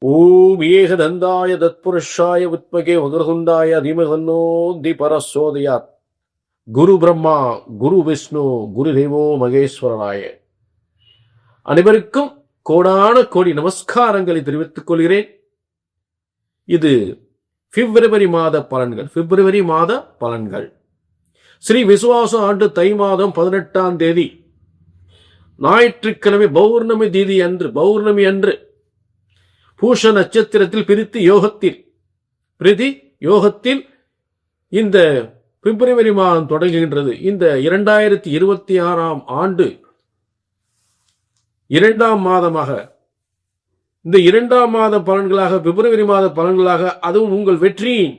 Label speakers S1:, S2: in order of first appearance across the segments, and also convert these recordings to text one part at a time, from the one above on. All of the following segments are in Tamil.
S1: ஓம் ஏகதந்தாய தத்புருஷாய உத்மகே வக்ரதுண்டாய அதிமகன்னோந்தி பரசோதயாத். குரு பிரம்மா குரு விஷ்ணு குரு தேவோ மகேஸ்வரனாய. அனைவருக்கும் கோடான கோடி நமஸ்காரங்களை தெரிவித்துக் கொள்கிறேன். இது பிப்ரவரி மாத பலன்கள் பிப்ரவரி மாத பலன்கள். ஸ்ரீ விசுவாச ஆண்டு தை மாதம் பதினெட்டாம் தேதி. ஞாயிற்றுக்கிழமை பௌர்ணமி தீதி அன்று பௌர்ணமி அன்று பூஷ நட்சத்திரத்தில் பிரித்து யோகத்தில் பிரதி யோகத்தில் இந்த பிப்ரவரி மாதம் தொடங்குகின்றது. இந்த இரண்டாயிரத்தி இருபத்தி ஆறாம் ஆண்டு இரண்டாம் மாதமாக இந்த இரண்டாம் மாத பலன்களாக பிப்ரவரி மாத பலன்களாக அதுவும் உங்கள் வெற்றியின்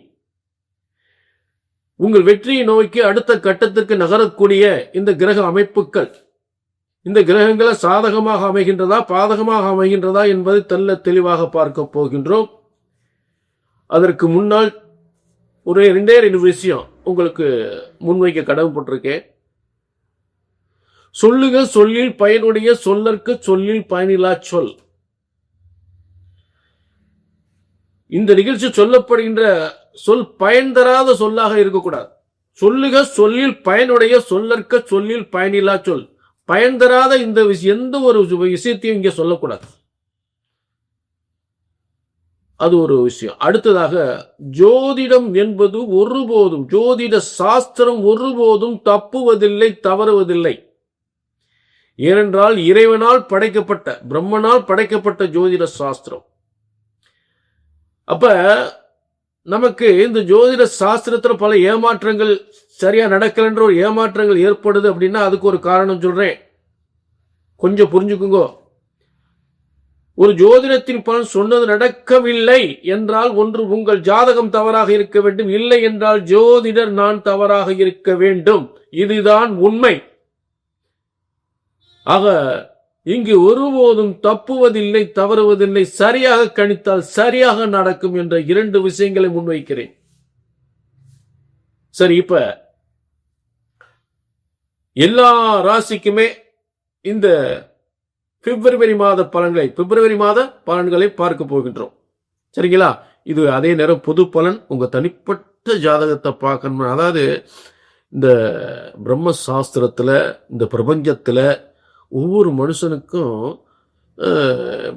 S1: உங்கள் வெற்றியை நோக்கி அடுத்த கட்டத்திற்கு நகரக்கூடிய இந்த கிரக அமைப்புகள் இந்த கிரகங்களை சாதகமாக அமைகின்றதா பாதகமாக அமைகின்றதா என்பதை தெல்ல தெளிவாக பார்க்க போகின்றோம். அதற்கு முன்னால் ஒரு ரெண்டே ரெண்டு விஷயம் உங்களுக்கு முன்வைக்க கடமைப்பட்டிருக்கேன் சொல்லுக சொல்லில் பயனுடைய சொல்லற்கு சொல்லில் பயனில்லா சொல். இந்த நிகழ்ச்சி சொல்லப்படுகின்ற சொல் பயன் தராத சொல்லாக இருக்கக்கூடாது. சொல்லுக சொல்லில் பயனுடைய சொல்லற்க சொல்லில் பயனிலா சொல். பயன் தராத இந்த விஷயம் எந்த ஒரு விஷயத்தையும் இங்கே சொல்லக்கூடாது. அது ஒரு விஷயம். அடுத்ததாக ஜோதிடம் என்பது ஒருபோதும் ஜோதிட சாஸ்திரம் ஒருபோதும் தப்புவதில்லை தவறுவதில்லை. ஏனென்றால் இறைவனால் படைக்கப்பட்ட பிரம்மனால் படைக்கப்பட்ட ஜோதிட சாஸ்திரம். அப்ப நமக்கு இந்த ஜோதிட சாஸ்திரத்துல பல ஏமாற்றங்கள் சரியா நடக்கலன்ற ஒரு ஏமாற்றங்கள் ஏற்படுது அப்படின்னா அதுக்கு ஒரு காரணம் சொல்றேன். கொஞ்சம் புரிஞ்சுக்குங்கோ. ஒரு ஜோதிடத்தின் பலன் சொன்னது நடக்கவில்லை என்றால் ஒன்று உங்கள் ஜாதகம் தவறாக இருக்க வேண்டும். இல்லை என்றால் ஜோதிடர் நான் தவறாக இருக்க வேண்டும். இதுதான் உண்மை. ஆக இங்கு ஒருபோதும் தப்புவதில்லை தவறுவதில்லை சரியாக கணித்தால் சரியாக நடக்கும் என்ற இரண்டு விஷயங்களை முன்வைக்கிறேன். சரி இப்ப எல்லா ராசிக்குமே இந்த பிப்ரவரி மாத பலன்களை பிப்ரவரி மாத பலன்களை பார்க்க போகின்றோம். சரிங்களா? இது அதே நேரம் பொது பலன். உங்க தனிப்பட்ட ஜாதகத்தை பார்க்கணும். அதாவது இந்த பிரம்ம சாஸ்திரத்துல இந்த பிரபஞ்சத்துல ஒவ்வொரு மனுஷனுக்கும்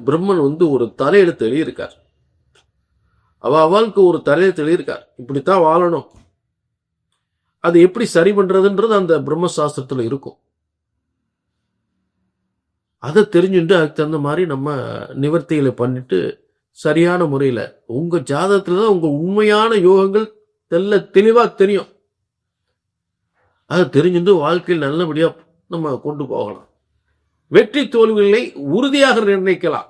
S1: பிரம்மன் வந்து ஒரு தலையெழுத்து எழுதியிருக்கார் அவ அவளுக்கு ஒரு தலையெழுத்து எழுதியிருக்கார் இப்படித்தான் வாழணும். அது எப்படி சரி பண்றதுன்றது அந்த பிரம்ம சாஸ்திரத்துல இருக்கும். அதை தெரிஞ்சுட்டு அதுக்கு தகுந்த மாதிரி நம்ம நிவர்த்திகளை பண்ணிட்டு சரியான முறையில் உங்க ஜாதகத்துல தான் உங்க உண்மையான யோகங்கள் தெல்ல தெளிவா தெரியும். அதை தெரிஞ்சுட்டு வாழ்க்கையில் நல்லபடியா நம்ம கொண்டு போகலாம். வெற்றி தோல்விகளை உறுதியாக நிர்ணயிக்கலாம்.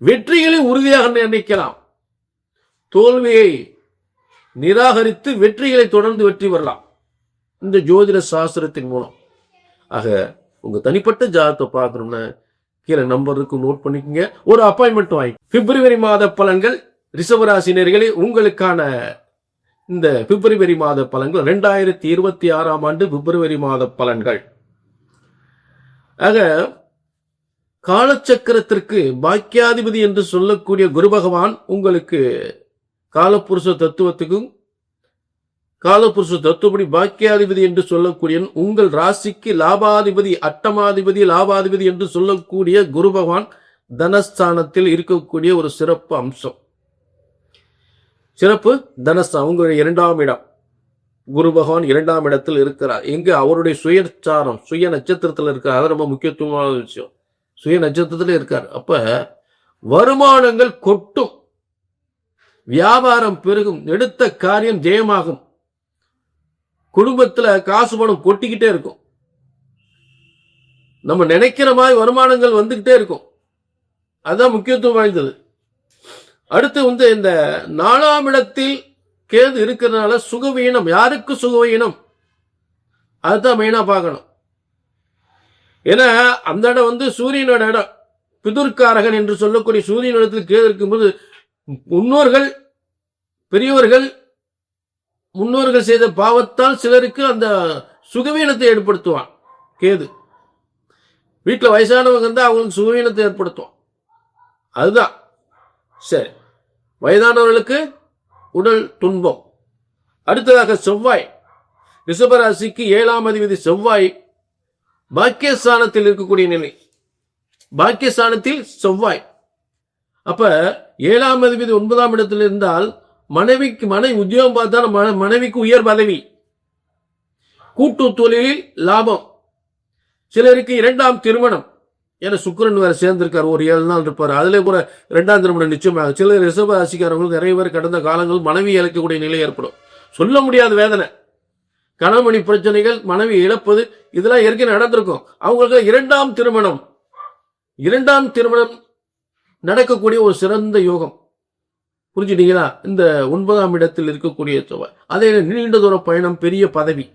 S1: வெற்றிகளை உறுதியாக நிர்ணயிக்கலாம். தோல்வியை நிராகரித்து வெற்றிகளை தொடர்ந்து வெற்றி பெறலாம். இந்த ஜோதிட சாஸ்திரத்தின் மூலம். ஆக உங்க தனிப்பட்ட ஜாதகத்தை பார்க்கணும்னா கீழே நம்பர் நோட் பண்ணிக்கோங்க. ஒரு அப்பாயின்மெண்ட் வாங்கி. பிப்ரவரி மாத பலன்கள் ரிஷபராசினியர்களே உங்களுக்கான இந்த பிப்ரவரி மாத பலன்கள் ரெண்டாயிரத்தி இருபத்தி ஆறாம் ஆண்டு பிப்ரவரி மாத பலன்கள். ஆக காலச்சக்கரத்திற்கு பாக்கியாதிபதி என்று சொல்லக்கூடிய குரு பகவான் உங்களுக்கு காலப்புருஷ தத்துவத்துக்கும் காலப்புருஷ தத்துவப்படி பாக்கியாதிபதி என்று சொல்லக்கூடிய உங்கள் ராசிக்கு லாபாதிபதி அட்டமாதிபதி லாபாதிபதி என்று சொல்லக்கூடிய குரு பகவான் தனஸ்தானத்தில் இருக்கக்கூடிய ஒரு சிறப்பு அம்சம். சிறப்பு தனஸ்தான் உங்களுடைய இரண்டாம் இடம். குரு பகவான் இரண்டாம் இடத்தில் இருக்கிறார். எங்கே அவருடைய சுயச்சாரம் சுய நட்சத்திரத்தில் இருக்கார். அது ரொம்ப முக்கியத்துவமான விஷயம். சுய நட்சத்திரத்தில் இருக்கார். அப்ப வருமானங்கள் கொட்டும். வியாபாரம் பெருகும். எடுத்த காரியம் ஜெயமாகும். குடும்பத்துல காசு பணம் கொட்டிக்கிட்டே இருக்கும். நம்ம நினைக்கிற மாதிரி வருமானங்கள் வந்துகிட்டே இருக்கும். அதுதான் முக்கியத்துவம் வாய்ந்தது. அடுத்து வந்து இந்த நாலாம் இடத்தில் கேது இருக்கிறதுனால சுகவீனம் யாருக்கு சுகவீனம்? அதுதான் மெயினா பார்க்கணும். ஏன்னா அந்த இடம் வந்து சூரியனோட இடம். பிதுர்காரகன் என்று சொல்லக்கூடிய சூரியன் இடத்தில் கேது இருக்கும்போது முன்னோர்கள் பெரியவர்கள் முன்னோர்கள் செய்த பாவத்தால் சிலருக்கு அந்த சுகவீனத்தை ஏற்படுத்துவான் கேது. வீட்டில் வயசானவங்க இருந்தால் அவங்களுக்கு சுகவீனத்தை ஏற்படுத்துவான். அதுதான். சரி. வயதானவர்களுக்கு உடல் துன்பம். அடுத்ததாக செவ்வாய். ரிஷபராசிக்கு ஏழாம் அதிபதி செவ்வாய். பாக்கியஸ்தானத்தில் இருக்கக்கூடிய நிலை. பாக்கியஸ்தானத்தில் செவ்வாய். அப்ப ஏழாம் அதிபதி ஒன்பதாம் இடத்தில் இருந்தால் மனைவிக்கு மனைவி உத்தியோகம் பார்த்தா மன- மனைவிக்கு உயர் பதவி. கூட்டு தொழிலில் லாபம். சிலருக்கு இரண்டாம் திருமணம். ஏன்னா சுக்கிரன் வேற சேர்ந்திருக்காரு ஒரு ஏழு நாள் இருப்பார். அதுல கூட ரெண்டாம் திருமணம் நிச்சயமாக. சில ரிஷப ராசிக்காரங்களுக்கு நிறைய பேர் கடந்த காலங்கள் மனைவி இழக்கக்கூடிய நிலை ஏற்படும். சொல்ல முடியாத வேதனை. கணமணி பிரச்சனைகள் மனைவி இழப்பது இதெல்லாம் ஏற்கனவே நடந்திருக்கும். அவங்களுக்கு இரண்டாம் திருமணம். இரண்டாம் திருமணம் நடக்கக்கூடிய ஒரு சிறந்த யோகம். புரிஞ்சுட்டீங்களா? இந்த ஒன்பதாம் இடத்தில் இருக்கக்கூடிய செவ்வாய் அதே நீண்ட தூர பயணம் பெரிய பதவி.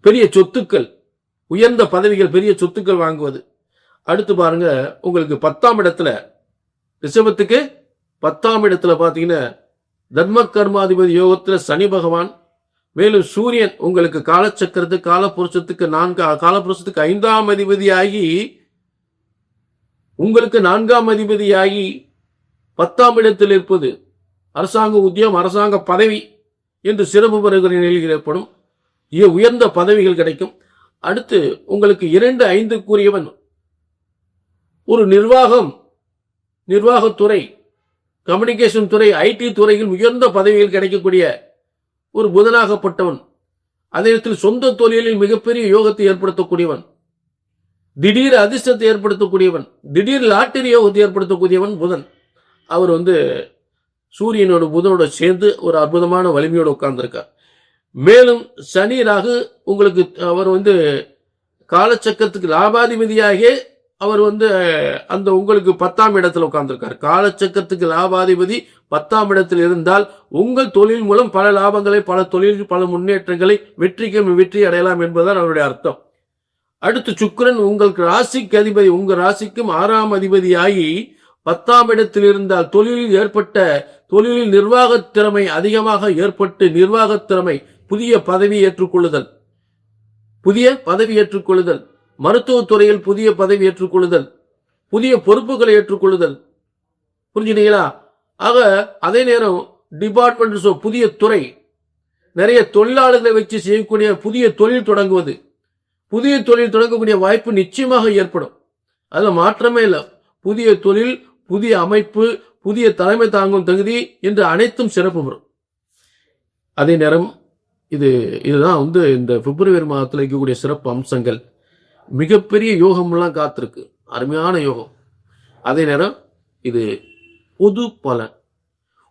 S1: பெரிய சொத்துக்கள். உயர்ந்த பதவிகள் பெரிய சொத்துக்கள் வாங்குவது. அடுத்து பாருங்க உங்களுக்கு பத்தாம் இடத்துல ரிஷபத்துக்கு பத்தாம் இடத்துல பார்த்தீங்கன்னா தர்ம கர்மாதிபதி யோகத்தில் சனி பகவான் மேலும் சூரியன் உங்களுக்கு காலச்சக்கரத்துக்கு காலப்புருஷத்துக்கு நான்கு காலப்புருஷத்துக்கு ஐந்தாம் அதிபதியாகி உங்களுக்கு நான்காம் அதிபதியாகி பத்தாம் இடத்தில் இருப்பது அரசாங்க உத்தியம் அரசாங்க பதவி என்று சிறப்பு பெறுகிற நிலையில் ஏற்படும் உயர்ந்த பதவிகள் கிடைக்கும். அடுத்து உங்களுக்கு இரண்டு ஐந்து கூறியவன். ஒரு நிர்வாகம் நிர்வாகத்துறை கம்யூனிகேஷன் துறை ஐடி துறையில் உயர்ந்த பதவியில் கிடைக்கக்கூடிய ஒரு புதனாகப்பட்டவன். அதே நேரத்தில் சொந்த தொழிலில் மிகப்பெரிய யோகத்தை ஏற்படுத்தக்கூடியவன். திடீர் அதிர்ஷ்டத்தை ஏற்படுத்தக்கூடியவன். திடீர் லாட்டரி யோகத்தை ஏற்படுத்தக்கூடியவன் புதன். அவர் வந்து சூரியனோட புதனோட சேர்ந்து ஒரு அற்புதமான வலிமையோடு உட்கார்ந்திருக்கார். மேலும் சனி ராகு உங்களுக்கு அவர் வந்து காலச்சக்கரத்துக்கு லாபாதிபதியாகியே அவர் வந்து அந்த உங்களுக்கு பத்தாம் இடத்துல உட்கார்ந்துருக்கார். காலச்சக்கரத்துக்கு லாபாதிபதி பத்தாம் இடத்தில் இருந்தால் உங்கள் தொழில் மூலம் பல லாபங்களை பல தொழில் பல முன்னேற்றங்களை வெற்றிக்கு வெற்றி அடையலாம் என்பதுதான் அவருடைய அர்த்தம். அடுத்து சுக்கரன் உங்களுக்கு ராசிக்கு அதிபதி உங்கள் ராசிக்கும் ஆறாம் அதிபதியாகி பத்தாம் இடத்தில் இருந்தால் தொழிலில் ஏற்பட்ட தொழிலில் நிர்வாகத் திறமை அதிகமாக ஏற்பட்டு நிர்வாகத் திறமை புதிய பதவி ஏற்றுக்கொள்ளுதல். புதிய பதவி ஏற்றுக்கொள்ளுதல். மருத்துவத்துறையில் புதிய பதவி ஏற்றுக்கொள்ளுதல். புதிய பொறுப்புகளை ஏற்றுக்கொள்ளுதல். புரிஞ்சுட்டீங்களா ஆக அதே நேரம் டிபார்ட்மெண்ட் புதிய துறை. நிறைய தொழிலாளர்களை வச்சு செய்யக்கூடிய புதிய தொழில் தொடங்குவது. புதிய தொழில் தொடங்கக்கூடிய வாய்ப்பு நிச்சயமாக ஏற்படும். அதில் மாற்றமே இல்லை. புதிய தொழில் புதிய அமைப்பு புதிய தலைமை தாங்கும் தகுதி என்று அனைத்தும் சிறப்பு பெறும். அதே நேரம் இது இதுதான் வந்து இந்த பிப்ரவரி மாதத்தில் இருக்கக்கூடிய சிறப்பு அம்சங்கள். மிகப்பெரிய யோகம்லாம் காத்திருக்கு. அருமையான யோகம். அதே நேரம் இது பொது பலன்.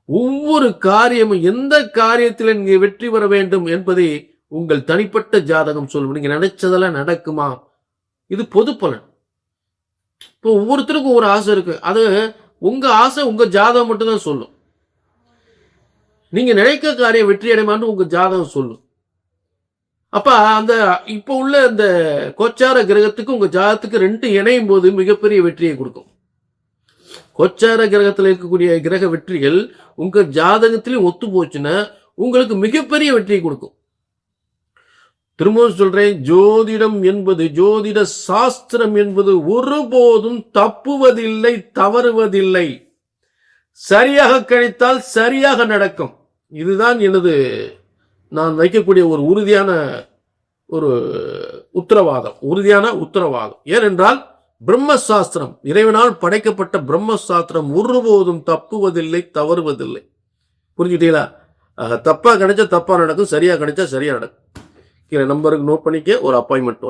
S1: ஒவ்வொரு காரியமும் எந்த காரியத்தில் நீங்க வெற்றி பெற வேண்டும் என்பதை உங்கள் தனிப்பட்ட ஜாதகம் சொல்லும். நீங்க நினைச்சதெல்லாம் நடக்குமா? இது பொது பலன். இப்போ ஒவ்வொருத்தருக்கும் ஒரு ஆசை இருக்கு. அது உங்க ஆசை உங்க ஜாதகம் மட்டும்தான் சொல்லும். நீங்க நினைக்க காரியம் வெற்றி அடைமான்னு உங்க ஜாதகம் சொல்லும். அப்ப அந்த இப்ப உள்ள அந்த கோச்சார கிரகத்துக்கு உங்க ஜாதகத்துக்கு ரெண்டு இணையும் போது மிகப்பெரிய வெற்றியை கொடுக்கும். கோச்சார கிரகத்தில் இருக்கக்கூடிய கிரக வெற்றிகள் உங்க ஜாதகத்திலையும் ஒத்து போச்சுன்னா உங்களுக்கு மிகப்பெரிய வெற்றியை கொடுக்கும். திரும்பவும் சொல்றேன் ஜோதிடம் என்பது ஜோதிட சாஸ்திரம் என்பது ஒருபோதும் தப்புவதில்லை தவறுவதில்லை. சரியாக கணித்தால் சரியாக நடக்கும். இதுதான் எனது நான் வைக்கக்கூடிய ஒரு உறுதியான ஒரு உத்தரவாதம் உறுதியான உத்தரவாதம். ஏனென்றால் பிரம்மசாஸ்திரம் இறைவனால் படைக்கப்பட்ட பிரம்மசாஸ்திரம் ஒருபோதும் தப்புவதில்லை தவறுவதில்லை. புரிஞ்சுட்டீங்களா தப்பாக தப்பா கிடைச்சா தப்பா நடக்கும் சரியா கிடைச்சா சரியா நடக்கும். கீழே நம்பருக்கு நோட் பண்ணிக்க ஒரு அப்பாயின்மெண்ட் வாங்கி